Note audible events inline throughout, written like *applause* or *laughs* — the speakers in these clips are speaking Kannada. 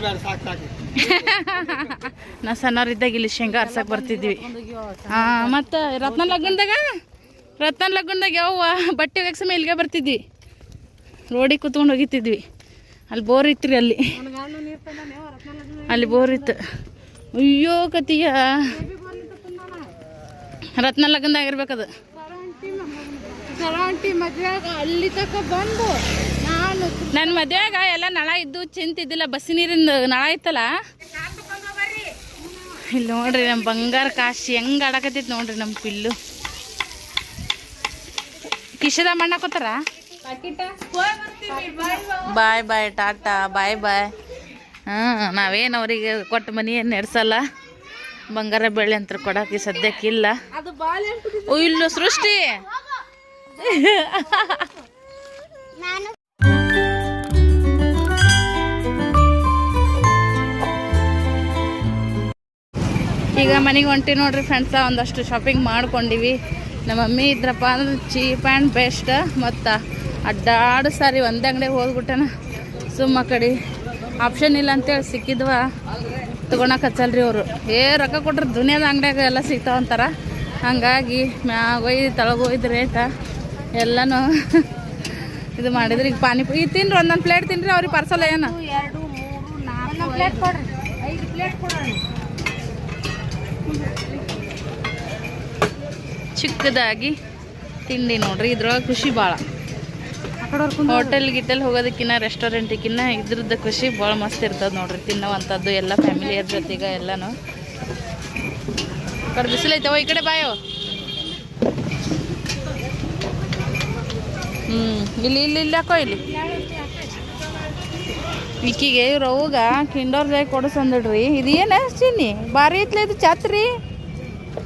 *laughs* ನಾ ಸಣ್ಣವರಿದ್ದಾಗ ಇಲ್ಲಿ ಶೇಂಗಾ ಅರ್ಸಕ್ ಬರ್ತಿದ್ವಿ. ಹಾ ಮತ್ತ ರತ್ನ ಲಗ್ನದಾಗ? ರತ್ನ ಲಗ್ನದಾಗ ಯಾವ ಬಟ್ಟೆ ಒಗ್ಯಾಕ ಸಮಯ ಇಲ್ಲಿಗೆ ಬರ್ತಿದ್ವಿ. ರೋಡಿಗೆ ಕುತ್ಕೊಂಡು ಹೋಗಿತಿದ್ವಿ ಅಲ್ಲಿ ಬೋರ್ ಇತ್ರಿ ಅಲ್ಲಿ. ಅಲ್ಲಿ ಬೋರ್ ಇತ್ತು. ಅಯ್ಯೋ ಕತಿಯ. ರತ್ನ ಲಗ್ನದಾಗ ಇರ್ಬೇಕದು. ಮದ್ವೆ ಅಲ್ಲಿ ತಕ ಬಂದು ನನ್ನ ಮದ್ವೆಗ ಎಲ್ಲ ನಳ ಇದ್ದು ಚಿಂತಿದ್ದಿಲ್ಲ ಬಸ್ಸಿ ನೀರಿಂದ ನಳ ಇತ್ತಲ್ಲ ಇಲ್ಲಿ ನೋಡ್ರಿ ನಮ್ಮ ಬಂಗಾರ ಕಾಶಿ, ಹೆಂಗ್ ಆಡಕತ್ತೈತಿ ನೋಡ್ರಿ ನಮ್ಮ ಪಿಲ್ಲು. ಕಿಶದ ಮಣ್ಣಾಕೋತಾರ ಬಾಯ್ ಬಾಯ್ ಟಾಟಾ, ಬಾಯ್ ಬಾಯ್. ಹಾಂ ನಾವೇನು ಅವರಿಗೆ ಕೊಟ್ಟ ಮನಿ ಏನು ನಡೆಸಲ್ಲ. ಬಂಗಾರ ಬೆಳ್ಳಿ ಅಂತ ಕೊಡಕ್ಕೆ ಸದ್ಯಕ್ಕಿಲ್ಲ. ಇಲ್ಲ ಸೃಷ್ಟಿ. ಈಗ ಮನೆಗೆ ಹೊಂಟಿ ನೋಡ್ರಿ ಫ್ರೆಂಡ್ಸ ಒಂದಷ್ಟು ಶಾಪಿಂಗ್ ಮಾಡ್ಕೊಂಡಿವಿ. ನಮ್ಮ ಮಮ್ಮಿ ಇದ್ರಪ್ಪ ಅಂದ್ರೆ ಚೀಪ್ ಆ್ಯಂಡ್ ಬೆಸ್ಟ್ ಮತ್ತು ಅಡ್ಡಾಡು ಸಾರಿ ಒಂದೇ ಅಂಗಡಿಗೆ ಹೋಗ್ಬಿಟ್ಟನ. ಸುಮ್ಮ ಕಡೆ ಆಪ್ಷನ್ ಇಲ್ಲ ಅಂತೇಳಿ ಸಿಕ್ಕಿದ್ವ. ತೊಗೊಳಕ್ಕೆ ಹಚ್ಚಲ್ರಿ ಅವರು. ಏ ರೊಕ್ಕ ಕೊಟ್ರೆ ದುನಿಯಾದ ಅಂಗಡಿಯಾಗ ಎಲ್ಲ ಸಿಗ್ತಾವ ಅಂತಾರ. ಹಂಗಾಗಿ ಮ್ಯಾಗ ಒಯ್ದು ತಳಗ ಒಯ್ದು ರೇಟ ಎಲ್ಲನೂ *laughs* ಇದು ಮಾಡಿದ್ರಿ. ಈಗ ಪಾನಿಪುರಿ ಈಗ ತಿನ್ರಿ ಒಂದೊಂದು ಪ್ಲೇಟ್ ತಿನ್ರಿ ಅವ್ರಿಗೆ ಪಾರ್ಸಲ್ ಏನು? ಎರಡು ಮೂರು ನಾಲ್ಕು ಪ್ಲೇಟ್ ಕೊಡ್ರಿ. ಐದು ಪ್ಲೇಟ್ ಕೊಡ್ರಿ ಚಿಕ್ಕದಾಗಿ ತಿಂಡಿ ನೋಡ್ರಿ ಇದ್ರೊಳಗೆ ಖುಷಿ ಭಾಳ ಹೋಟೆಲ್ ಗಿಟೆಲ್ ಹೋಗೋದಕ್ಕಿಂತ ರೆಸ್ಟೋರೆಂಟಿಗಿನ್ನ ಇದ್ರದ್ದು ಖುಷಿ ಭಾಳ ಮಸ್ತ್ ಇರ್ತದೆ ನೋಡ್ರಿ ತಿನ್ನೋವಂಥದ್ದು ಎಲ್ಲ ಫ್ಯಾಮಿಲಿಯರ್ ಜೊತೆಗೆ ಎಲ್ಲನೂ. ಕಡೆ ಬಿಸಿಲೈತವ ಈ ಕಡೆ ಬಾಯೋ. ಹ್ಞೂ ಇಲ್ಲಿ ಇಲ್ಲಿ ಇಲ್ಲಿ ಹಾಕೋ ಇಲ್ಲಿ. ಈಕಿಗೆ ಇವ್ರ ಅವ್ಗ ಕಿಂಡೋರ್ ಜಾಯ್ ಕೊಡಿಸಂದಿಡ್ರಿ ಇದು ಏನು ಹಚ್ಚಿನಿ ಭಾರಿ ಐತ್ಲ ಇದು ಛತ್ರಿ.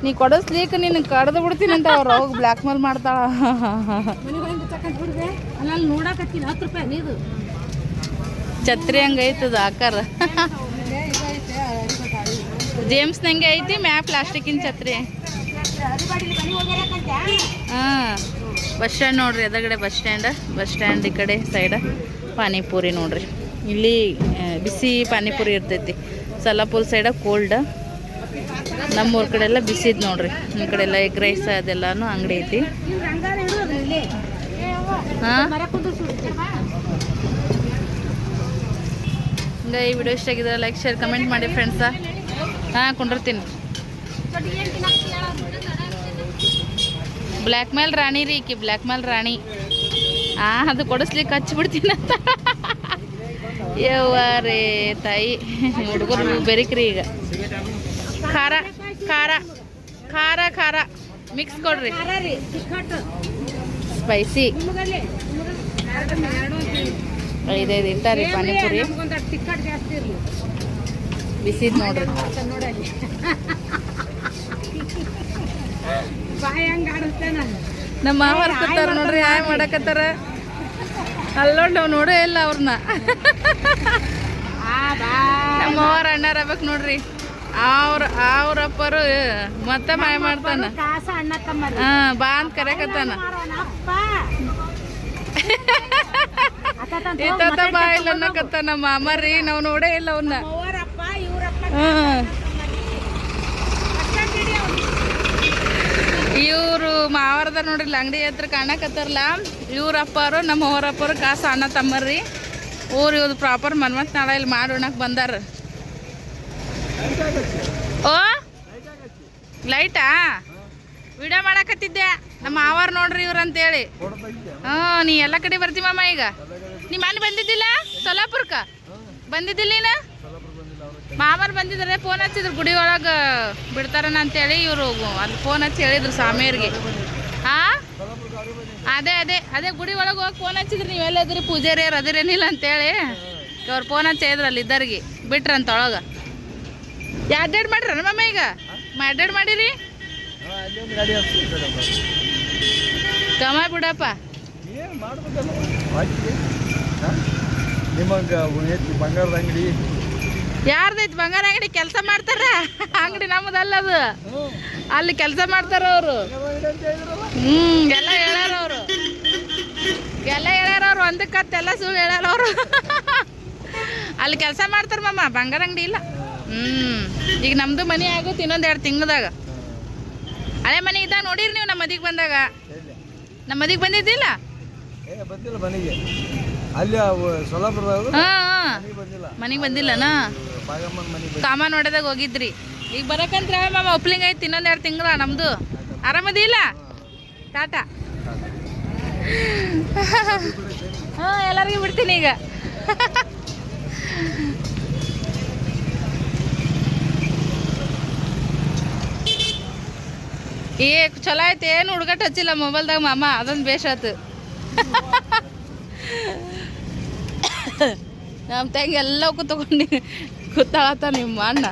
ನೀ ಕೊಡಿಸ್ಲಿಕ್ಕೆ ನೀನು ಕಡ್ದು ಬಿಡ್ತೀನಿ ಅಂತ ಅವ್ರು ಅವಾಗ ಬ್ಲ್ಯಾಕ್ ಮೇಲ್ ಮಾಡ್ತಾಳ. ಛತ್ರಿ ಹಂಗೈತದ ಆಕಾರ. ಜೇಮ್ಸ್ ನಂಗೆ ಐತಿ, ಮ್ಯಾ ಪ್ಲಾಸ್ಟಿಕ್ಕಿನ ಛತ್ರಿ. ಹಾಂ, ಬಸ್ ಸ್ಟ್ಯಾಂಡ್ ನೋಡ್ರಿ ಎದಗಡೆ ಬಸ್ ಸ್ಟ್ಯಾಂಡ್ ಬಸ್ ಸ್ಟ್ಯಾಂಡ್ ಈ ಕಡೆ ಸೈಡ ಪಾನಿಪುರಿ ನೋಡ್ರಿ. ಇಲ್ಲಿ ಬಿಸಿ ಪಾನಿಪುರಿ ಇರ್ತೈತಿ. ಸಲ್ಲಾಪುರ್ ಸೈಡ ಕೋಲ್ಡ್ ನಮ್ಮೂರ ಕಡೆ ಎಲ್ಲ ಬಿಸಿದ್ ನೋಡ್ರಿ. ನಿಮ್ಮ ಕಡೆ ಎಲ್ಲ ಎಗ್ ರೈಸ್ ಅದೆಲ್ಲಾನು ಅಂಗಡಿ ಐತಿ. ಹಾಂ? ಹಂಗೆ ಈ ವಿಡಿಯೋ ಇಷ್ಟ ಆಗಿದ್ರೆ ಲೈಕ್ ಶೇರ್ ಕಮೆಂಟ್ ಮಾಡಿ ಫ್ರೆಂಡ್ಸ ಹಾಂ, ಕೊಂಡಿರ್ತೀನಿ. ಬ್ಲ್ಯಾಕ್ ಮೇಲ್ ರಾಣಿ ರೀ ಈಕಿ ಬ್ಲ್ಯಾಕ್ ಮೇಲ್ ರಾಣಿ. ಆ, ಅದು ಕೊಡಿಸ್ಲಿಕ್ಕೆ ಹಚ್ಚಿಬಿಡ್ತೀನಿ ಅಂತ. ಯವ್ವ ರೇ ತಾಯಿ. ಹುಡುಗರು ಬೆರಿಕ್ರಿ ಈಗ. ಖಾರ ಖಾರ ಖಾರ ಖಾರ. ಮಿಕ್ಸ್ ಕೊಡ್ರಿ. ಸ್ಪೈಸಿ ಐದೈದು ಇಟ್ಟಾರಿ ಪಾನಿಪುರಿ. ಬಿಸಿ ಬಿಸಿದ್ ನೋಡ್ರಿ. ನಮ್ಮ ಮಾವರ್ ಕೂತಾರ ನೋಡ್ರಿ ಹಾಯ್ ಮಾಡಕತ್ತಾರ? ಅಲ್ಲೋಡ್ ನಾವು ನೋಡೇ ಇಲ್ಲ ಅವ್ರನ್ನ. ಆ ಬಾ ನಮ್ಮ ಮಾವಾರ ಅಣ್ಣಾರ ಆಗ್ಬೇಕು ನೋಡ್ರಿ. ಅವ್ರ ಅವ್ರಪ್ಪರು ಮತ್ತೆ ಮಾಯ ಮಾಡ್ತಾನ. ಹಾ ಬಾ ಅಂತ ಕರೆಕತ್ತಾನ ಇತ್ತ ಬಾ ಇಲ್ಲ ಅನ್ನಕತ್ತಾನ ಮಾಮರಿ ನಾವು ನೋಡೇ ಇಲ್ಲ ಅವನ್ನ ಇವ್ರು ಮಾವರದ ನೋಡ್ರಿ ಅಂಗಡಿ ಹತ್ರ ಕಾಣಕತ್ತಾರಲ್ಲ. ಇವ್ರ ಅಪ್ಪರು ನಮ್ಮ ಅವರಪ್ಪರು ಕಾಸ ಅಣ್ಣ ತಮ್ಮರ್ರಿ. ಊರು ಇವ್ದು ಪ್ರಾಪರ್ ಮನ್ಮತ್ ನಾಳೆ ಇಲ್ಲಿ ಮಾಡೋಣಕ್ಕೆ ಬಂದಾರ. ಓ? ಲೈಟಾ ವಿಡಿಯೋ ಮಾಡಕತ್ತಿದ್ದೆ. ನಮ್ಮ ಮಾವಾರ್ ನೋಡ್ರಿ ಇವ್ರು ಅಂತೇಳಿ. ಹಾ, ನೀ ಎಲ್ಲ ಕಡೆ ಬರ್ತೀವಮ್ಮ ಈಗ. ನೀ ಮನೆ ಬಂದಿದ್ದಿಲ್ಲ? ಸೊಲಾಪುರ್ಕ? ಬಂದಿದ್ದಿಲ್ಲ ನೀನು? ಮಾಮರ್ ಬಂದಿದ್ರೆ ಫೋನ್ ಹಚ್ಚಿದ್ರು, ಗುಡಿ ಒಳಗೆ ಬಿಡ್ತಾರನ ಅಂತೇಳಿ ಇವರು ಅಲ್ಲಿ ಫೋನ್ ಹಚ್ಚಿ ಹೇಳಿದ್ರು ಸ್ವಾಮಿಯವ್ರಿಗೆ. ಹಾ? ಅದೇ ಅದೇ. ಅದೇ ಗುಡಿ ಒಳಗೆ ಹೋಗಿ ಫೋನ್ ಹಚ್ಚಿದ್ರಿ ನೀವು ಎಲ್ಲದ್ರಿ ಪೂಜಾರಿಯರು ಅದಿರೇನಿಲ್ಲ ಅಂತೇಳಿ. ಅವ್ರು ಫೋನ್ ಹಚ್ಚಿದ್ರು ಅಲ್ಲಿ ಇದ್ದರಿಗೆ. ಬಿಟ್ರಂತ ಒಳಗೆ. ಅಡ್ಡಾಡ್ ಮಾಡ್ರಿ ಮಮ್ಮ ಈಗ? ಅಡ್ಡಾಡ್ ಮಾಡಿರಿ? ಕಮ ಬಿಡಪ್ಪ. ಬಂಗಾರದ ಅಂಗಡಿ. ಯಾರ್ದೈತಿ ಬಂಗಾರ ಅಂಗಡಿ ಕೆಲಸ ಮಾಡ್ತಾರ? ಅಂಗಡಿ ನಮ್ಮದಲ್ಲ ಅದು. ಅಲ್ಲಿ ಕೆಲಸ ಮಾಡ್ತಾರ ಅವರು. ಹ್ಮ್ ಎಲ್ಲ ಅವರು ಎಲ್ಲ ಹೇಳ್ಯಾರ ಅವ್ರು ಒಂದಕ್ಕತ್ತೆಲ್ಲ ಸುಳ್ಳು ಅವರು ಅಲ್ಲಿ ಕೆಲಸ ಮಾಡ್ತಾರ ಮಮ್ಮ ಬಂಗಾರ ಅಂಗಡಿ ಇಲ್ಲ. ಹ್ಮ್. ಈಗ ನಮ್ದು ಮನೆ ಆಗುತ್ತೆ ಇನ್ನೊಂದ್ ಎರಡು ತಿಂಗಳದಾಗ. ಹಳೆ ಮನೆ ಇದ್ದಾಗ ನೋಡಿರಿ ನೀವು ನಮ್ಮ ಮದಿಗೆ ಬಂದಾಗ. ನಮ್ಮ ಮದಿಗೆ ಬಂದಿದ್ದಿಲ್ಲ? ಬಂದಿಲ್ಲ ಮನೆಗೆ. ಅಲ್ಲಿ ಮನೆಗೆ ಬಂದಿಲ್ಲನಾ? ಕಾಮ ನೋಡದಾಗ ಹೋಗಿದ್ರಿ. ಈಗ ಬರಕಂತ್ರ ಮಾಮ ಒಪ್ಲಿಂಗ್ ಐತಿ ಇನ್ನೊಂದ್ ಎರಡು ತಿಂಗಳ ನಮ್ದು. ಆರಾಮದಿಲ್ಲ? ಟಾಟಾ. ಹಾ, ಎಲ್ಲರಿಗೂ ಬಿಡ್ತೀನಿ ಈಗ. ಏ, ಚಲೋ ಆಯ್ತು. ಏನು ಹುಡುಗಟ್ಟು ಹಚ್ಚಿಲ್ಲ ಮೊಬೈಲ್ದಾಗ ಮಾಮ. ಅದೊಂದು ಬೇಷ್ ಆಯ್ತು ನಮ್ಮ ತಂಗಿ ಎಲ್ಲ ಕೂತ್ಕೊಂಡು ಕೂತಾಳತ್ತ ನಿಮ್ಮ ಅಣ್ಣ.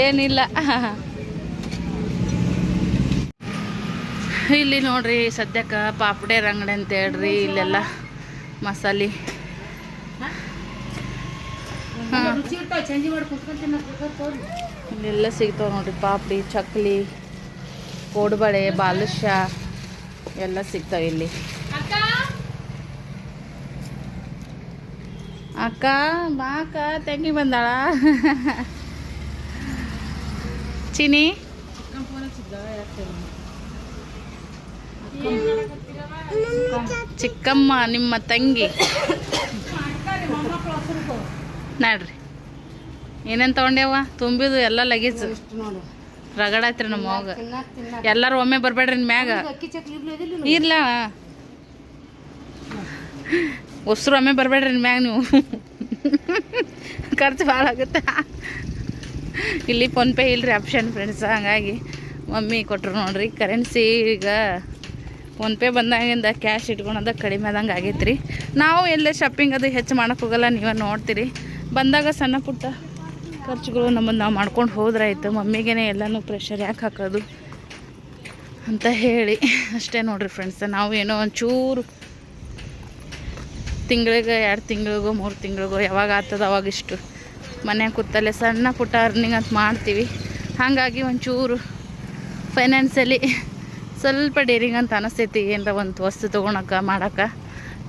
ಏನಿಲ್ಲ. ಇಲ್ಲಿ ನೋಡ್ರಿ ಸದ್ಯಕ್ಕೆ ಪಾಪಡೆ ಅಂಗಡಿ ಅಂತ ಹೇಳ್ರಿ, ಇಲ್ಲೆಲ್ಲ ಮಸಾಲೆ. ಇಲ್ಲೆಲ್ಲ ಸಿಗ್ತಾವೆ ನೋಡ್ರಿ ಪಾಪಡಿ, ಚಕ್ಲಿ, ಕೋಡ್ಬಳೆ ಬಾಲುಷ ಎಲ್ಲ ಸಿಗ್ತಾವೆ ಇಲ್ಲಿ. ಅಕ್ಕ, ಬಾ ಅಕ್ಕ, ತಂಗಿ ಬಂದಾಳ. ಚಿನಿ ಚಿಕ್ಕಮ್ಮ, ನಿಮ್ಮ ತಂಗಿ. ನೋಡ್ರಿ. ಏನೇನು ತೊಗೊಂಡೇವ ತುಂಬಿದು ಎಲ್ಲ ಲಗೇಜ್ ರಗಡಾಯ್ತ್ರಿ ನಮ್ಮ ಮಗ ಎಲ್ಲರೂ ಒಮ್ಮೆ ಬರಬೇಡ್ರಿ ಮ್ಯಾಗ. ಇರ್ಲ? ಹೊಸ್ರು ಒಮ್ಮೆ ಬರಬೇಡ್ರಿ ಮ್ಯಾಗ ನೀವು. ಖರ್ಚು ಭಾಳ ಆಗುತ್ತೆ. ಇಲ್ಲಿ ಫೋನ್ಪೇ ಇಲ್ರಿ ಆಪ್ಷನ್ ಫ್ರೆಂಡ್ಸ್ ಹಂಗಾಗಿ ಮಮ್ಮಿ ಕೊಟ್ರು ನೋಡ್ರಿ ಕರೆನ್ಸಿ ಈಗ. ಫೋನ್ಪೇ ಬಂದಾಗಿಂದ ಕ್ಯಾಶ್ ಇಟ್ಕೊಳೋದ ಕಡಿಮೆ ಆದಂಗೆ ಆಗೈತೆ ರೀ ನಾವು ಎಲ್ಲೇ ಶಾಪಿಂಗ್ ಅದು ಹೆಚ್ಚು ಮಾಡೋಕೆ ಹೋಗಲ್ಲ, ನೀವು ನೋಡ್ತೀರಿ. ಬಂದಾಗ ಸಣ್ಣ ಪುಟ್ಟ ಖರ್ಚುಗಳು ನಮ್ಮನ್ನು ನಾವು ಮಾಡ್ಕೊಂಡು ಹೋದ್ರಾಯ್ತು. ಮಮ್ಮಿಗೇನೆ ಎಲ್ಲನೂ ಪ್ರೆಷರ್ ಯಾಕೆ ಹಾಕೋದು ಅಂತ ಹೇಳಿ. ಅಷ್ಟೇ ನೋಡಿರಿ ಫ್ರೆಂಡ್ಸ್ ನಾವು ಏನೋ ಒಂಚೂರು ತಿಂಗಳಿಗೆ, ಎರಡು ತಿಂಗಳಿಗೋ, ಮೂರು ತಿಂಗಳಿಗೋ, ಯಾವಾಗ ಆಗ್ತದ ಅವಾಗ ಇಷ್ಟು ಮನೆ ಕೂತಲ್ಲೇ ಸಣ್ಣ ಪುಟ್ಟ ಅರ್ನಿಂಗ್ ಅಂತ ಮಾಡ್ತೀವಿ. ಹಾಗಾಗಿ ಒಂಚೂರು ಫೈನಾನ್ಸಲ್ಲಿ ಸ್ವಲ್ಪ ಡೇರಿಂಗ್ ಅಂತ ಅನಿಸ್ತೈತಿ, ಏನರ ಒಂದು ವಸ್ತು ತೊಗೊಳಕ್ಕೆ ಮಾಡೋಕ್ಕೆ.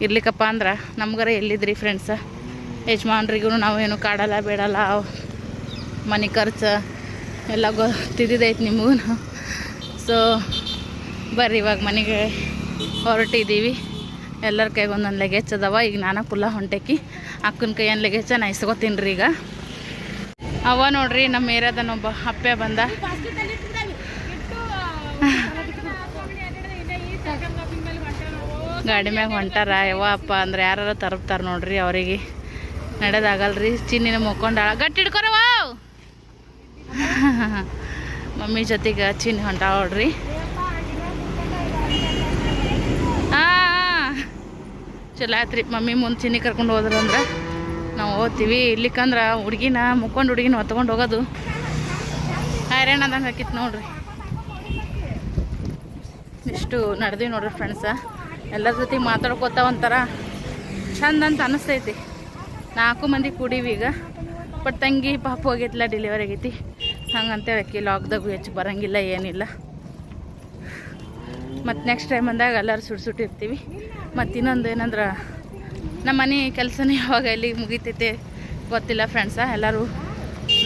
ಇರ್ಲಿಕ್ಕಪ್ಪ ಅಂದ್ರೆ ನಮ್ಗಾರ ಎಲ್ಲಿದ್ರಿ ಫ್ರೆಂಡ್ಸ ಯಜಮಾನ್ರಿಗೂ ನಾವೇನು ಕಾಡಲ್ಲ, ಬೇಡಲ್ಲ, ಮನೆ ಖರ್ಚು ಎಲ್ಲ ಗೊತ್ತಿದ್ದೈತೆ ನಿಮಗೂ ಸೊ ಬರ್ರಿ ಇವಾಗ ಮನೆಗೆ ಹೊರಟಿದ್ದೀವಿ ಎಲ್ಲರ ಕೈಗೆ ಒಂದೊಂದು ಲಗೇಜ್ ಅದಾವ, ಈಗ ನಾನು ಕುಲ್ಲ ಹೊಂಟೆಕಿ. ಅಕ್ಕನ ಕೈಯನ್ ಲಗೇಜ ನಾ ಇಸ್ಕೊತೀನಿ ರೀ ಈಗ. ಅವ ನೋಡ್ರಿ ನಮ್ಮ ಏರಿಯಾದನೊಬ್ಬ ಅಪ್ಪೆ ಬಂದ. ಗಾಡಿ ಮ್ಯಾಗ ಹೊಂಟಾರ ಯಾವಪ್ಪ ಅಂದ್ರೆ ಯಾರು ತರಬ್ತಾರ ನೋಡ್ರಿ ಅವರಿಗೆ. ನಡೆದಾಗಲ್ರಿ, ಚಿನ್ನಿನ ಮುಕ್ಕೊಂಡಾಳ. ಗಟ್ಟಿ ಹಿಡ್ಕೊರವ *laughs* ಮಮ್ಮಿ ಜೊತೆಗೆ ಚಿನ್ನಿ ಹೊಂಟಾಳ ನೋಡ್ರಿ. ಹಾಂ ಚಲೋ ಆಯ್ತು ರೀ ಮಮ್ಮಿ ಮುಂದೆ ಚಿನ್ನಿ ಕರ್ಕೊಂಡು ಹೋದ್ರು ಅಂದ್ರೆ ನಾವು ಓದ್ತೀವಿ ಇಲ್ಲಿಕಂದ್ರೆ ಹುಡುಗಿನ, ಮುಕ್ಕೊಂಡು ಹುಡುಗಿನ ಹೊತ್ಕೊಂಡು ಹೋಗೋದು. ಹೈರಾಣ ಅಂದಂಗೆ ಹಾಕಿತ್ತು ನೋಡ್ರಿ. ಇಷ್ಟು ನಡೆದೀವಿ ನೋಡ್ರಿ ಫ್ರೆಂಡ್ಸ ಎಲ್ಲರ ಜೊತೆ ಮಾತಾಡ್ಕೋತ ಒಂಥರ ಚಂದ ಅಂತ ಅನಿಸ್ತೈತಿ. ನಾಲ್ಕು ಮಂದಿ ಕುಡೀವಿ ಈಗ. ಬಟ್ ತಂಗಿ ಪಾಪ ಹೋಗೈತಿಲ್ಲ ಡೆಲಿವರಿ ಆಗೈತಿ. ಹಂಗಂತ ಆಕಿ ಲಾಕ್ದಾಗ ಹೆಚ್ಚು ಬರಂಗಿಲ್ಲ, ಏನಿಲ್ಲ. ಮತ್ತು ನೆಕ್ಸ್ಟ್ ಟೈಮ್ ಅಂದಾಗ ಎಲ್ಲರೂ ಸುಟ್ಟು ಸುಟ್ಟಿರ್ತೀವಿ ಮತ್ತು ಇನ್ನೊಂದು ಏನಂದ್ರೆ ನಮ್ಮ ಮನೆ ಕೆಲಸನೇ ಯಾವಾಗ ಇಲ್ಲಿ ಮುಗಿತೈತೆ ಗೊತ್ತಿಲ್ಲ ಫ್ರೆಂಡ್ಸ ಎಲ್ಲರೂ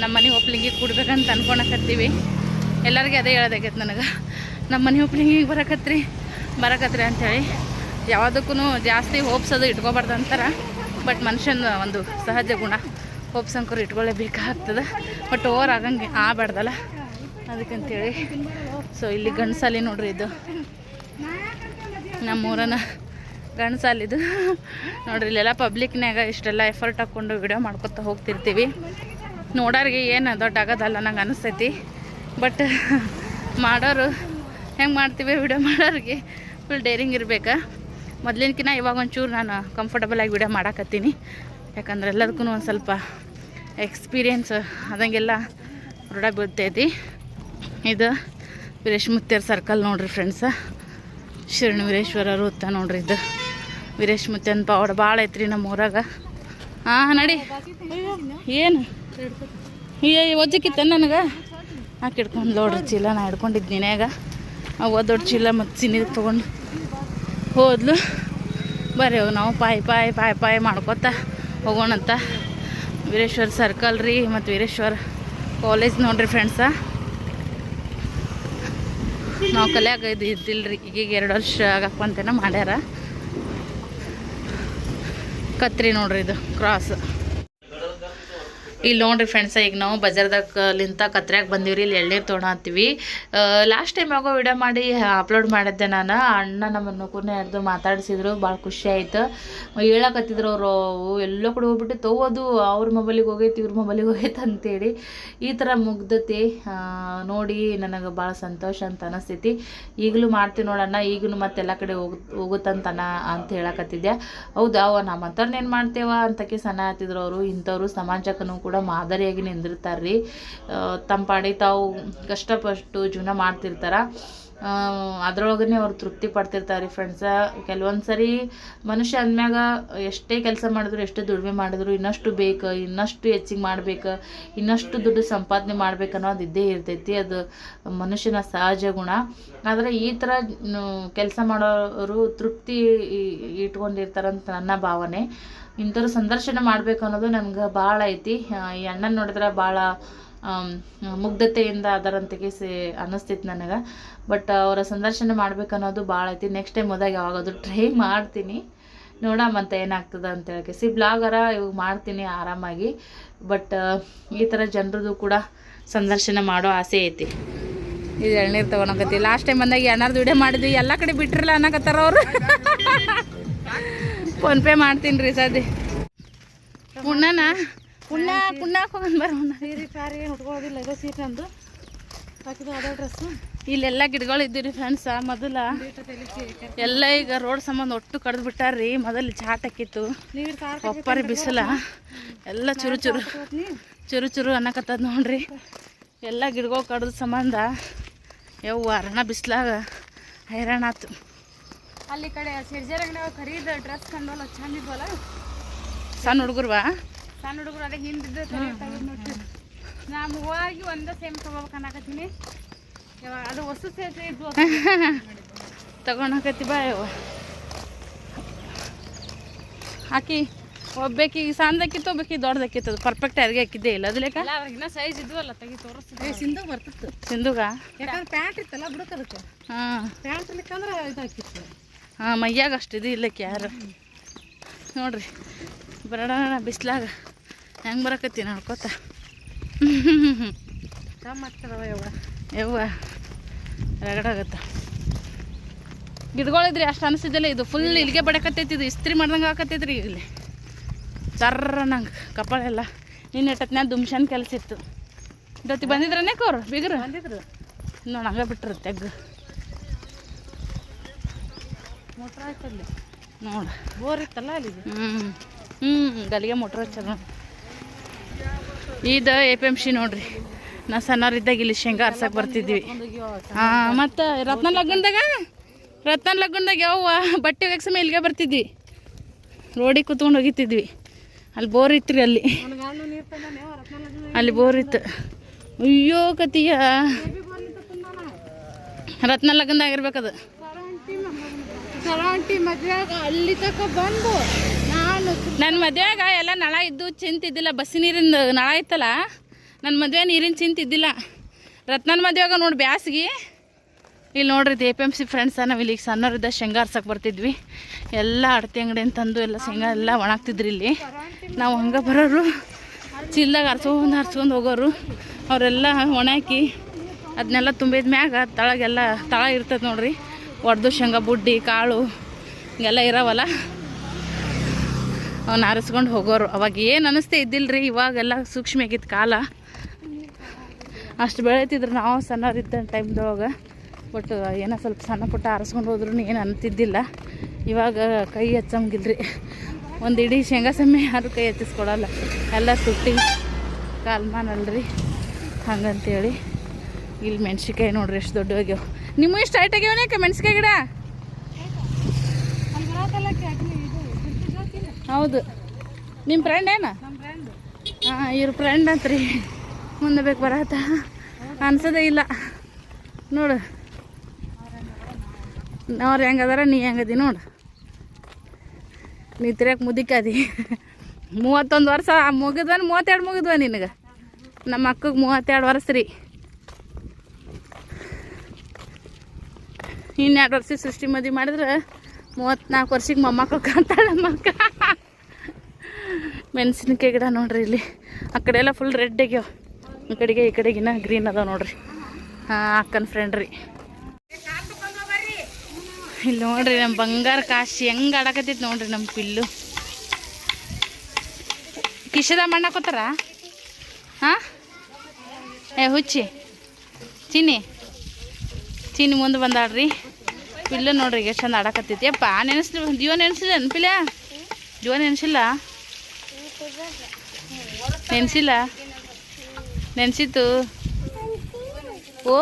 ನಮ್ಮ ಮನೆ ಒಪ್ಲಿಂಗಿಗೆ ಕೊಡ್ಬೇಕಂತ ಅನ್ಕೊಳಕತ್ತೀವಿ. ಎಲ್ಲರಿಗೆ ಅದೇ ಹೇಳೋದಾಗೈತೆ ನನಗೆ. ನಮ್ಮ ಮನೆ ಒಪ್ಲಿಂಗಿಗೆ ಬರಕತ್ರಿ ಬರಕತ್ರಿ ಅಂಥೇಳಿ ಯಾವುದಕ್ಕೂ ಜಾಸ್ತಿ ಹೋಪ್ಸ್ ಅದು ಇಟ್ಕೋಬಾರ್ದು ಅಂತಾರೆ. ಬಟ್ ಮನುಷ್ಯನ ಒಂದು ಸಹಜ ಗುಣ ಹೋಪ್ಸ್ ಅಂಕರು ಇಟ್ಕೊಳ್ಳೇಬೇಕಾಗ್ತದೆ ಬಟ್ ಓವರ್ ಆಗಂಗೆ ಆಗಬಾರ್ದಲ್ಲ. ಅದಕ್ಕಂತೇಳಿ ಸೊ ಇಲ್ಲಿ ಗಂಡಸಾಲಿ ನೋಡ್ರಿ ಇದು. ನಮ್ಮೂರನ ಗಂಡಸಾಲಿದು ನೋಡ್ರಿ, ಇಲ್ಲೆಲ್ಲ ಪಬ್ಲಿಕ್ನಾಗ ಇಷ್ಟೆಲ್ಲ ಎಫರ್ಟ್ ಹಾಕ್ಕೊಂಡು ವಿಡಿಯೋ ಮಾಡ್ಕೊತ ಹೋಗ್ತಿರ್ತೀವಿ. ನೋಡೋರಿಗೆ ಏನು ದೊಡ್ಡ ಆಗೋದಲ್ಲ ನಂಗೆ ಅನಿಸ್ತೈತಿ ಬಟ್ ಮಾಡೋರು ಹೆಂಗೆ ಮಾಡ್ತೀವಿ ವಿಡಿಯೋ ಮಾಡೋರಿಗೆ ಫುಲ್ ಡೇರಿಂಗ್ ಇರಬೇಕಾ. ಮೊದ್ಲಿನಕಿನ ಇವಾಗ ಒಂಚೂರು ನಾನು ಕಂಫರ್ಟಬಲ್ ಆಗಿ ವಿಡಿಯೋ ಮಾಡಾಕತ್ತೀನಿ. ಯಾಕಂದ್ರೆ ಎಲ್ಲದಕ್ಕೂ ಒಂದು ಸ್ವಲ್ಪ ಎಕ್ಸ್ಪೀರಿಯೆನ್ಸ್ ಅದಂಗೆಲ್ಲ ರೂಢ ಬೀಳ್ತೈತಿ ಇದು ವೀರೇಶ್ಮುತ್ಯರ ಸರ್ಕಲ್ ನೋಡ್ರಿ ಫ್ರೆಂಡ್ಸ ಶಿರಣ ವೀರೇಶ್ವರ ವೃತ್ತ ನೋಡ್ರಿ ಇದು. ವೀರೇಶ್ಮುತ್ಯನ ಪಾವಡ ಭಾಳ ಐತ್ರಿ ನಮ್ಮ ಊರಾಗ ಹಾಂ ನಡಿ. ಏನು? ಏ, ಒಜ್ಜಕ್ಕಿತ್ತ ನನಗೆ? ಹಾಕಿ ಹಿಡ್ಕೊಂಡು ನೋಡ್ರಿ ಚೀಲ ನಾ ಹಿಡ್ಕೊಂಡಿದ್ದು ನಿನ್ಯಾಗ. ಅವ ದೊಡ್ಡ ಚೀಲ ಮತ್ತು ಸಿನಿ ತೊಗೊಂಡು ಹೋದ್ಲು. ಬರ್ರಿ ನಾವು ಪಾಯ್ ಪಾಯ್ ಪಾಯ್ ಪಾಯ್ ಮಾಡ್ಕೊತ ಹೋಗೋಣಂತ. ವೀರೇಶ್ವರ ಸರ್ಕಲ್ ರೀ ಮತ್ತು ವೀರೇಶ್ವರ ಕಾಲೇಜ್ ನೋಡ್ರಿ ಫ್ರೆಂಡ್ಸ ನಾವು ಕಲಿಯಾಗ ಇದು ಇದ್ದಿಲ್ಲ ರೀ ಈಗೀಗ ಎರಡು ವರ್ಷ ಆಗಕ್ಕಂತೇನ ಮಾಡ್ಯಾರ. ಕತ್ರಿ ನೋಡ್ರಿ ಇದು ಕ್ರಾಸ್ ಇಲ್ಲಿ ನೋಡ್ರಿ ಫ್ರೆಂಡ್ಸ್ ಈಗ ನಾವು ಬಜಾರ್ದಾಗಲಿಂತ ಕತ್ರ್ಯಾಗ ಬಂದೀವ್ರಿ. ಇಲ್ಲಿ ಎಳ್ನೀರು ತೊಗೊಳತ್ತೀವಿ ಲಾಸ್ಟ್ ಟೈಮ್ ಆಗೋ ವಿಡಿಯೋ ಮಾಡಿ ಅಪ್ಲೋಡ್ ಮಾಡಿದ್ದೆ ನಾನು. ಅಣ್ಣ ನಮ್ಮನ್ನು ಕೂಡ ಹಿಡ್ದು ಮಾತಾಡಿಸಿದ್ರು. ಭಾಳ ಖುಷಿ ಆಯಿತು. ಹೇಳಕತ್ತಿದ್ರು ಅವರು ಎಲ್ಲೋ ಕಡೆ ಹೋಗ್ಬಿಟ್ಟು ತಗೋದು ಅವ್ರ ಮೊಬೈಲಿಗೆ ಹೋಗೈತಿ, ಇವ್ರ ಮೊಬೈಲಿಗೆ ಹೋಗೈತೆ ಅಂತೇಳಿ. ಈ ಥರ ಮುಗ್ಧತೆ ನೋಡಿ ನನಗೆ ಭಾಳ ಸಂತೋಷ ಅಂತ ಅನಿಸ್ತೈತಿ. ಈಗಲೂ ಮಾಡ್ತೀವಿ ನೋಡಣ್ಣ ಈಗಲೂ ಮತ್ತೆಲ್ಲ ಕಡೆ ಹೋಗ್ ಹೋಗುತ್ತಂತನ ಅಂತ ಹೇಳಕತ್ತಿದ್ದೆ. ಹೌದಾ ಅವ ನಮ್ಮಂಥವ್ರನ್ನ ಏನು ಮಾಡ್ತೇವ ಅಂತಕ್ಕೆ ಸಣ್ಣ ಹತ್ತಿದ್ರು ಅವರು. ಇಂಥವ್ರು ಸಮಾಜಕ್ಕೂ ಕೂಡ ಮಾದರಿಯಾಗಿ ನಿಂದಿರ್ತಾರೆ ರೀ ತಮ್ಮ ತಾವು ಕಷ್ಟಪಟ್ಟು ಜೀವನ ಮಾಡ್ತಿರ್ತಾರೆ. ಅದ್ರೊಳಗನೆ ಅವ್ರು ತೃಪ್ತಿ ಪಡ್ತಿರ್ತಾರೆ ರೀ ಫ್ರೆಂಡ್ಸ ಕೆಲವೊಂದು ಸರಿ ಮನುಷ್ಯ ಅಂದ್ಮ್ಯಾಗ ಎಷ್ಟೇ ಕೆಲಸ ಮಾಡಿದ್ರು, ಎಷ್ಟೇ ದುಡಿಮೆ ಮಾಡಿದ್ರು, ಇನ್ನಷ್ಟು ಬೇಕು, ಇನ್ನಷ್ಟು ಹೆಚ್ಚಿಗೆ ಮಾಡ್ಬೇಕು, ಇನ್ನಷ್ಟು ದುಡ್ಡು ಸಂಪಾದನೆ ಮಾಡ್ಬೇಕು ಅನ್ನೋದು ಇದ್ದೇ ಇರ್ತೈತಿ. ಅದು ಮನುಷ್ಯನ ಸಹಜ ಗುಣ. ಆದರೆ ಈ ಥರ ಕೆಲಸ ಮಾಡೋರು ತೃಪ್ತಿ ಇಟ್ಕೊಂಡಿರ್ತಾರಂತ ನನ್ನ ಭಾವನೆ. ಇಂಥವ್ರು ಸಂದರ್ಶನ ಮಾಡಬೇಕು ಅನ್ನೋದು ನನ್ಗೆ ಭಾಳ ಐತಿ. ಈ ಅಣ್ಣನ ನೋಡಿದ್ರೆ ಭಾಳ ಮುಗ್ಧತೆಯಿಂದ ಅದರಂತಿಗೆ ಸೇ ಅನ್ನಿಸ್ತಿತ್ತು ನನಗೆ. ಬಟ್ ಅವರ ಸಂದರ್ಶನ ಮಾಡ್ಬೇಕು ಅನ್ನೋದು ಭಾಳ ಐತಿ. ನೆಕ್ಸ್ಟ್ ಟೈಮ್ ಹೋದಾಗ ಯಾವಾಗಾದ್ರೂ ಟ್ರೈ ಮಾಡ್ತೀನಿ. ನೋಡಮಂತ ಏನಾಗ್ತದ ಅಂತ ಹೇಳಕ್ಕೆ. ಸಿ ಬ್ಲಾಗರ ಇವಾಗ ಮಾಡ್ತೀನಿ ಆರಾಮಾಗಿ. ಬಟ್ ಈ ಥರ ಜನರದು ಕೂಡ ಸಂದರ್ಶನ ಮಾಡೋ ಆಸೆ ಐತಿ. ಇದು ಎಳ್ನೀರು ತೊಗೊಳಕತ್ತಿ ಲಾಸ್ಟ್ ಟೈಮ್ ಬಂದಾಗ ಏನಾರು ವಿಡಿಯೋ ಮಾಡಿದ್ವಿ. ಎಲ್ಲ ಕಡೆ ಬಿಟ್ರಲ್ಲ ಅನ್ನಕತ್ತಾರ ಅವರು. *laughs* ಫೋನ್ಪೇ ಮಾಡ್ತೀನಿ ರೀ ಸದ್ಯ. ಪುಣ್ಣನ? ಪುಣ್ಯಕ್ಕೆ ಹೋಗೋಣ ಬರೋಣ ಸೀರೆ ಏನು ಉಟ್ಕೊಳ್ಳೋದಿಲ್ಲ ಇದು ಸೀಟ್ ಅಂದು ಹಾಕಿದ್ದು ಅದೇ ಡ್ರೆಸ್ಸು ಇಲ್ಲೆಲ್ಲ ಗಿಡಗಳು ಇದ್ದೀರಿ ಫ್ರೆಂಡ್ಸ ಮೊದಲ. ಎಲ್ಲ ಈಗ ರೋಡ್ ಸಂಬಂಧ ಒಟ್ಟು ಕಡ್ದು ಬಿಟ್ಟಾರ್ರಿ ಮೊದಲು ಚಾಟ್ ಹಾಕಿತ್ತು. ಒಪ್ಪರಿ ಬಿಸಿಲ. ಎಲ್ಲ ಚುರು ಚುರು. ಚುರು ಚುರು ಅನ್ನಕತ್ತದ ನೋಡ್ರಿ. ಎಲ್ಲ ಗಿಡಗಳು ಕಡ್ದ ಸಂಬಂಧ. ಯವ್ವ ಅರಣ ಬಿಸಿಲಾಗ ಹೈರಾಣ ಆತು. ಅಲ್ಲಿ ಕಡೆ ಸಿರ್ಜರ್ ನಾವು ಖರೀದ ಡ್ರೆಸ್ ಕಂಡವಲ್ಲ ಚಂದ ಇದ್ವಲ್ಲ ಸಣ್ಣ ಹುಡುಗರ್ವಾ? ಸಣ್ಣ ಹುಡುಗರು ಅದೇ ಹಿಂದಿದ್ದು ನೋಡಿ ನಾನು ಹೋಗಿ ಒಂದೇ ಸೇಮ್ ತಗೋಬೇಕು ಅನ್ನಕತ್ತೀನಿ. ಅದು ಹೊಸ ಸೇರಿ ಇದ್ವು *laughs* ತಗೊಂಡಾಕತಿ ಬಾ ಯವ್ವ. ಆಕಿ ಒಬ್ಬೇಕಿಗೆ ಸಣ್ಣದಕ್ಕಿತ್ತು ಒಬ್ಬಾಕಿ ದೊಡ್ಡದಕ್ಕಿತ್ತು ಅದು ಪರ್ಫೆಕ್ಟ್ ಯಾರಿಗೆ ಹಾಕಿದ್ದೆ ಇಲ್ಲ ಅದ್ಲೇಕ ಇನ್ನೂ ಸೈಜ್ ಇದ್ವಲ್ಲ ತೆಗಿ ತೋರಿಸ್ತೀವಿ ಸಿಂಧು ಬರ್ತಿತ್ತು ಸಿಂಧುಗ? ಯಾಕಂದ್ರೆ ಪ್ಯಾಂಟ್ ಇತ್ತಲ್ಲ ಬಿಡಕ್ಕೆ ಅದಕ್ಕೆ. ಹಾಂ. ಪ್ಯಾಂಟ್ ಇರ್ಲಿಕ್ಕಂದ್ರೆ ಇದು ಹಾಕಿತ್ತು. ಹಾಂ ಮೈಯಾಗ ಅಷ್ಟು ಇದು ಇಲ್ಲಕ್ಕೆ ಯಾರು? ನೋಡ್ರಿ ಬರೋಣ ಬಿಸ್ಲಾಗ. ಹೆಂಗೆ ಬರಕತ್ತಿ ನೋಡ್ಕೋತ ಮಾಡ್ತಾರವ ಯವ್ವ ಯವ್ವ ರಗಡಾಗತ್ತ. ಗಿಡಗಳಿದ್ರಿ ಅಷ್ಟು ಅನಿಸಿದ್ದಿಲ್ಲ ಇದು ಫುಲ್ ಇಲ್ಲಿಗೆ ಬಡಕತ್ತೈತಿ ಇದು ಇಸ್ತ್ರಿ ಮಾಡ್ದಂಗೆ ಹಾಕತ್ತೈತ್ರಿ ಇಲ್ಲಿ. ಚರ್ರ ನಂಗೆ ಕಪಾಳೆಲ್ಲ ನಿನ್ನೆ ಎಟ್ಟತ್ನ ದುಮ್ಶನ್ ಕೆಲಸ ಇತ್ತು. ಇವತ್ತಿ ಬಂದಿದ್ರನೇ ಕೋರು ಬಿಗುರು? ಬಂದಿದ್ರು. ನೋಡಿ ಹಂಗೆ ಬಿಟ್ರು ತೆಗ್ಗು. ಮೋಟ್ರ್ ಹಾಕಲ್ಲಿ ನೋಡಿ. ಬೋರ್ ಇತ್ತಲ್ಲ ಅಲ್ಲಿ ಹ್ಞೂ ಹ್ಞೂ ಗಲಿಗೆ ಮೋಟ್ರ್ ಹಚ್ಚದ ಇದು ಎ ಪಿ ಎಂ ಸಿ ನೋಡ್ರಿ. ನಾ ಸಣ್ಣವರಿದ್ದಾಗ ಇಲ್ಲಿ ಶೇಂಗಾ ಹರ್ಸಕ್ಕೆ ಬರ್ತಿದ್ವಿ. ಹಾಂ ಮತ್ತು ರತ್ನ ಲಗ್ನದಾಗ? ರತ್ನ ಲಗ್ನದಾಗ ಯಾವ ಬಟ್ಟೆ ಒಗ್ಸಮ ಇಲ್ಲಿಗೆ ಬರ್ತಿದ್ವಿ. ರೋಡಿಗೆ ಕೂತ್ಕೊಂಡು ಹೋಗಿತ್ತಿದ್ವಿ ಅಲ್ಲಿ ಬೋರ್ ಇತ್ತು ಅಲ್ಲಿ. ತಂದಾನೆ ರತ್ನ ಅಲ್ಲಿ ಬೋರ್ ಇತ್ತು. ಅಯ್ಯೋ ಕತಿಯ ರತ್ನ ಲಗ್ನದಾಗ ಇರ್ಬೇಕದು ಸರಂಟಿ ಮದ್ವೆಯಾಗ ಅಲ್ಲಿ ತಕ ಬಂದು ನಾನು ನನ್ನ ಮದ್ವೆಯಾಗ ಎಲ್ಲ ನಳ ಇದ್ದು ಚಿಂತಿದ್ದಿಲ್ಲ ಬಸ್ಸಿ ನೀರಿನ ನಳ ಇತ್ತಲ್ಲ ನನ್ನ ಮದುವೆ ನೀರಿನ ಚಿಂತಿದ್ದಿಲ್ಲ ರತ್ನನ ಮದುವೆಯಾಗ ನೋಡಿ ಬ್ಯಾಸ್ಗೆ. ಇಲ್ಲಿ ನೋಡ್ರಿ A P M C friends ನಾವು ಇಲ್ಲಿಗೆ ಸಣ್ಣವರಿದ್ದ ಶೇಂಗಾ ಬರ್ತಿದ್ವಿ. ಎಲ್ಲ ಅಡತಿ ಅಂಗಡಿಯಿಂದ ತಂದು ಎಲ್ಲ ಶೇಂಗಾ ಎಲ್ಲ ಒಣಾಗ್ತಿದ್ರಿ ಇಲ್ಲಿ. ನಾವು ಹಂಗೆ ಬರೋರು, ಚೀಲ್ದಾಗ ಹರ್ಸ್ಕೊಂಡು ಹರ್ಸ್ಕೊಂಡು ಹೋಗೋರು. ಅವರೆಲ್ಲ ಒಣಾಕಿ ಅದನ್ನೆಲ್ಲ ತುಂಬಿದ ಮ್ಯಾಗ ತಳಗೆಲ್ಲ ತಳ ಇರ್ತದೆ ನೋಡ್ರಿ. ಒಡ್ದು ಶೇಂಗಾ, ಬುಡ್ಡಿ, ಕಾಳು ಹಿಂಗೆಲ್ಲ ಇರವಲ್ಲ. ಅವ್ನ ಆರಿಸ್ಕೊಂಡು ಹೋಗೋರು. ಅವಾಗ ಏನು ಅನ್ನಿಸ್ತೇ ರೀ ಇವಾಗೆಲ್ಲ ಸೂಕ್ಷ್ಮ ಆಗಿತ್ತು ಕಾಲ. ಅಷ್ಟು ಬೆಳೀತಿದ್ರು ನಾವು ಸಣ್ಣವ್ರಿದ್ದ ಟೈಮ್ದೊಳಗೆ. ಬಟ್ ಏನೋ ಸ್ವಲ್ಪ ಸಣ್ಣ ಪುಟ್ಟ ಆರಿಸ್ಕೊಂಡು ಹೋದ್ರೂ ಏನು ಅಂತಿದ್ದಿಲ್ಲ ಇವಾಗ ಕೈ ಹಚ್ಚಂಗಿಲ್ರಿ. ಒಂದು ಇಡೀ ಶೇಂಗಾ ಸಮ್ಮೆ ಯಾರು ಕೈ ಹಚ್ಚಿಸ್ಕೊಡಲ್ಲ ಎಲ್ಲ ತುಟ್ಟಿ, ಕಾಲ್ಮಾನಲ್ರಿ. ಹಂಗಂತೇಳಿ. ಇಲ್ಲಿ ಮೆಣ್ಸಿನ್ಕಾಯಿ ನೋಡ್ರಿ ಎಷ್ಟು ದೊಡ್ಡ ಆಗ್ಯಾವ ನಿಮ್ಮ ಇಷ್ಟು ಹೈಟ್ ಆಗ್ಯಾವನೇಕ ಮೆಣಸಿಕಾಯಿ ಗಿಡ. ಹೌದು. ನಿಮ್ಮ ಫ್ರೆಂಡ್ ಏನ? ಹಾಂ, ಇವ್ರ ಫ್ರೆಂಡ್ ಅಂತ್ರಿ. ಮುಂದೆ ಬೇಕು ಬರತ್ತ ಅನ್ಸೋದೇ ಇಲ್ಲ. ನೋಡು. ಅವ್ರು ಹೆಂಗದಾರ ನೀ ಹೆಂಗದಿ ನೋಡು. ನೀ ತಿರ್ಯಾಕೆ ಮುದಿಕದಿ. ಮೂವತ್ತೊಂದು ವರ್ಷ ಮುಗಿದ್ವನ್, ಮೂವತ್ತೆರಡು ಮುಗಿದ್ವ ನಿನಗೆ. ನಮ್ಮ ಅಕ್ಕಗೆ ಮೂವತ್ತೆರಡು ವರ್ಷ ರೀ. ಇನ್ನೆರಡು ವರ್ಷ ಸೃಷ್ಟಿ ಮದುವೆ ಮಾಡಿದ್ರೆ ಮೂವತ್ತ್ನಾಲ್ಕು ವರ್ಷಕ್ಕೆ ಮೊಮ್ಮಕ್ಕ ಕಾಣ್ತಾಳೆ ಮಕ್ಕ. ಮೆಣಸಿನ್ಕಾಯಿ ಗಿಡ ನೋಡ್ರಿ ಇಲ್ಲಿ. ಆ ಕಡೆ ಎಲ್ಲ ಫುಲ್ ರೆಡ್ ಆಗ್ಯಾವ. ಈ ಕಡೆಗೆ, ಈ ಕಡೆಗಿನ ಗ್ರೀನ್ ಅದಾವ ನೋಡ್ರಿ. ಹಾಂ ಅಕ್ಕನ ಫ್ರೆಂಡ್ ರೀ. ಇಲ್ಲಿ ನೋಡ್ರಿ ನಮ್ಮ ಬಂಗಾರ ಕಾಶಿ ಹೆಂಗೆ ಆಡಕತ್ತೈತಿ ನೋಡ್ರಿ ನಮ್ಮ ಪಿಲ್ಲು. ಕಿಶದ ಮಣ್ಣಾಕೋತಾರ ಹಾಂ? ಏ ಹುಚ್ಚಿ ಚೀನಿ ಚೀನಿ ಮುಂದೆ ಬಂದಾಡ್ರಿ ಪಿಲ್ಲು ನೋಡ್ರಿ ಎಷ್ಟು ಚಂದ ಆಡಕತ್ತೈತಿ. ಅಪ್ಪ ನೆನೆಸ್ಲಿ ಜೀವ ನೆನೆಸಿಲ್ಲ ಪಿಲ್ಲ ಜೀವ ನೆನೆಸಿಲ್ಲ? ನೆನೆಸಿಲ್ಲ? ನೆನೆಸಿತ್ತು? ಓ!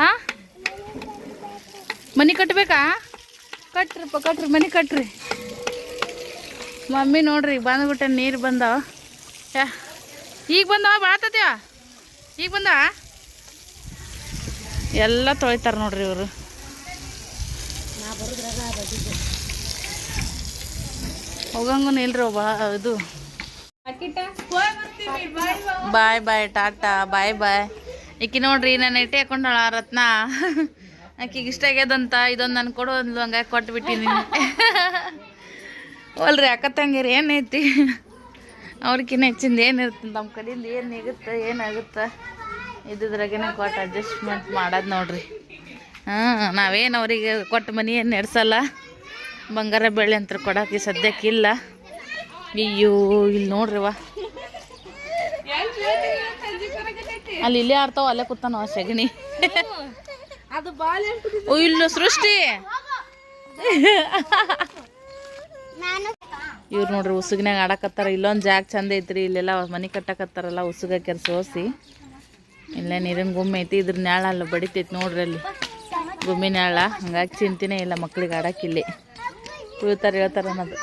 ಹಾಂ ಮನೆ ಕಟ್ಟಬೇಕಾ ಕಟ್ರಿಪ್ಪ, ಕಟ್ರಿ, ಮನೆ ಕಟ್ರಿ. ಮಮ್ಮಿ ನೋಡ್ರಿ ಬಂದ್ಬಿಟ್ಟೆ, ನೀರು ಬಂದಾವ. ಈಗ ಬಂದವ ಬಾತತ್ಯ ಈಗ ಬಂದಾವ? ಎಲ್ಲ ತೊಳಿತಾರೆ ನೋಡ್ರಿ ಇವರು. ಹೋಗಂಗೂ ಇಲ್ರಿ ಒಬ್ಬ, ಇದು. ಬಾಯ್ ಬಾಯ್, ಟಾಟಾ, ಬಾಯ್ ಬಾಯ್. ಈಕಿ ನೋಡ್ರಿ ನನ್ನ ಇಟ್ಟೆ ಹಾಕೊಂಡಳ ರತ್ನ. ಆಕಿಗೆ ಇಷ್ಟ ಆಗ್ಯದಂತ, ಇದೊಂದು ನಾನು ಕೊಡು ಅಂದ್ಲು, ಹಂಗಾಗಿ ಕೊಟ್ಬಿಟ್ಟಿನಿ ಅಲ್ರಿ ಅಕ್ಕ ತಂಗಿರಿ ಏನೈತಿ ಅವ್ರಿಗಿನ್ನ ಹೆಚ್ಚಿಂದ ಏನಿರುತ್ತೆ ನಮ್ಮ ಕಡೆಯಿಂದ ಏನು ಸಿಗುತ್ತೆ ಏನಾಗುತ್ತೆ ಇದ್ದಿದ್ರಾಗೇನೆ ಕೊಟ್ಟು ಅಡ್ಜಸ್ಟ್ಮೆಂಟ್ ಮಾಡೋದು ನೋಡ್ರಿ. ಹಾಂ ನಾವೇನು ಅವರಿಗೆ ಕೊಟ್ಟು ಮನಿ ಏನು ನಡೆಸಲ್ಲ. ಬಂಗಾರ ಬೆಳ್ಳಿ ಅಂತ ಕೊಡೋಕೆ ಸದ್ಯಕ್ಕಿಲ್ಲ ಅಯ್ಯೋ ಇಲ್ಲಿ ನೋಡ್ರಿ ವಾ. ಅಲ್ಲಿ ಇಲ್ಲೇ ಆಡ್ತಾವ, ಅಲ್ಲೇ ಕೂತಾನ ಸಗಣಿ. ಇಲ್ಲ ಸೃಷ್ಟಿ. ಇವ್ರು ನೋಡ್ರಿ ಉಸುಗಿನಾಗ ಆಡಕತ್ತಾರ, ಇಲ್ಲೊಂದು ಜಾಗ ಚಂದ ಐತ್ರಿ, ಇಲ್ಲೆಲ್ಲ ಮನೆ ಕಟ್ಟಕತ್ತಾರಲ್ಲ, ಉಸುಗ ಕೆರ್ ಸೋಸಿ ಇಲ್ಲೇ ನೀರಿನ ಗುಮ್ಮೆ ಐತಿ, ಇದ್ರ ನ್ಯಾಳ ಅಲ್ಲ ಬಡಿತೈತಿ ನೋಡ್ರಿ ಅಲ್ಲಿ. ಗುಮ್ಮಿ ನ್ಯಾಳ, ಹಂಗಾಗಿ ಚಿಂತಿನೇ ಇಲ್ಲ ಮಕ್ಳಿಗೆ ಆಡಕ್ಕಿಲ್ಲಿ ಉಳ್ತಾರ ಹೇಳ್ತಾರೆ ಅನ್ನೋದು.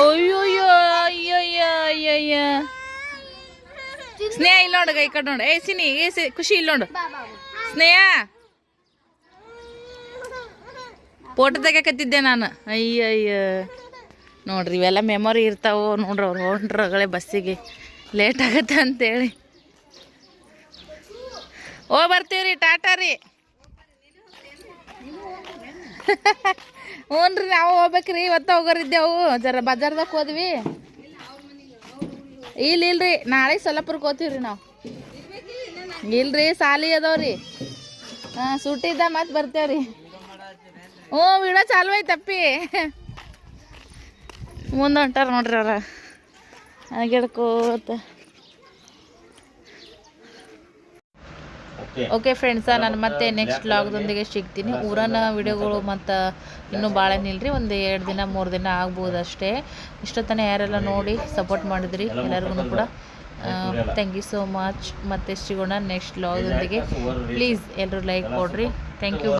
ಅಯ್ಯೋಯ್ಯೋ ಅಯ್ಯೋಯ್ಯೋ, ಅಯ್ಯಯ್ಯ. ಸ್ನೇಹ ಇಲ್ಲ ನೋಡಿ ಈ ಕಡೆ ನೋಡು. ಏ, ಸಿನಿ, ಏ, ಸಿ, ಖುಷಿ ಇಲ್ಲ ನೋಡು. ಸ್ನೇಹ. ಫೋಟೋ ಕತ್ತಿದ್ದೆ ನಾನು. ಅಯ್ಯ ಅಯ್ಯ ನೋಡ್ರಿ ಇವೆಲ್ಲ ಮೆಮೊರಿ ಇರ್ತಾವೋ ನೋಡ್ರಿ ಅವ್ರು ಹೊಂಟ್ರಗಳೇ ಬಸ್ಸಿಗೆ. ಲೇಟ್ ಆಗತ್ತೆ ಅಂತೇಳಿ. ಓ, ಬರ್ತೀವ್ರಿ, ಟಾಟಾ ರೀ. ಹ್ಞೂ ರೀ, ನಾವು ಹೋಗ್ಬೇಕ್ರಿ, ಇವತ್ತು ಹೋಗೋರಿದ್ದೆವು ಜರ ಬಜಾರ್ದಾಗ ಹೋದ್ವಿ. ಇಲ್ಲ ಇಲ್ರಿ ನಾಳೆ ಸೊಲ್ಲಾಪುರಕ್ಕೆ ರೀ ನಾವು. ಇಲ್ರಿ, ಸಾಲಿ ಅದಾವ್ರಿ. ಹಾಂ ಸುಟ್ಟಿದ್ದ ಮತ್ತೆ ಬರ್ತೇವ್ರಿ. ಹ್ಞೂ ವಿಡೋ ಚಾಲು ಐತಪ್ಪಿ ಮುಂದೆ ಹೊಂಟಾರ ನೋಡ್ರಿ ಅವ್ರ. ಆಗಿಡ್ಕೋತ ಓಕೆ ಫ್ರೆಂಡ್ಸ ನಾನು ಮತ್ತೆ ನೆಕ್ಸ್ಟ್ ಲಾಗ್ದೊಂದಿಗೆ ಸಿಗ್ತೀನಿ. ಊರನ ವಿಡಿಯೋಗಳು ಮತ್ತು ಇನ್ನೂ ಭಾಳ ನಿಲ್ರಿ. ಒಂದು ಎರಡು ದಿನ ಮೂರು ದಿನ ಆಗ್ಬೋದು ಅಷ್ಟೇ ಇಷ್ಟೊತ್ತನ ಯಾರೆಲ್ಲ ನೋಡಿ ಸಪೋರ್ಟ್ ಮಾಡಿದ್ರಿ ಎಲ್ಲರಿಗೂ ಕೂಡ ಥ್ಯಾಂಕ್ ಯು ಸೋ ಮಚ್ ಮತ್ತೆ ಸಿಗೋಣ ನೆಕ್ಸ್ಟ್ ಲಾಗ್ದೊಂದಿಗೆ ಪ್ಲೀಸ್ ಎಲ್ಲರೂ ಲೈಕ್ ಕೊಡ್ರಿ. Thank you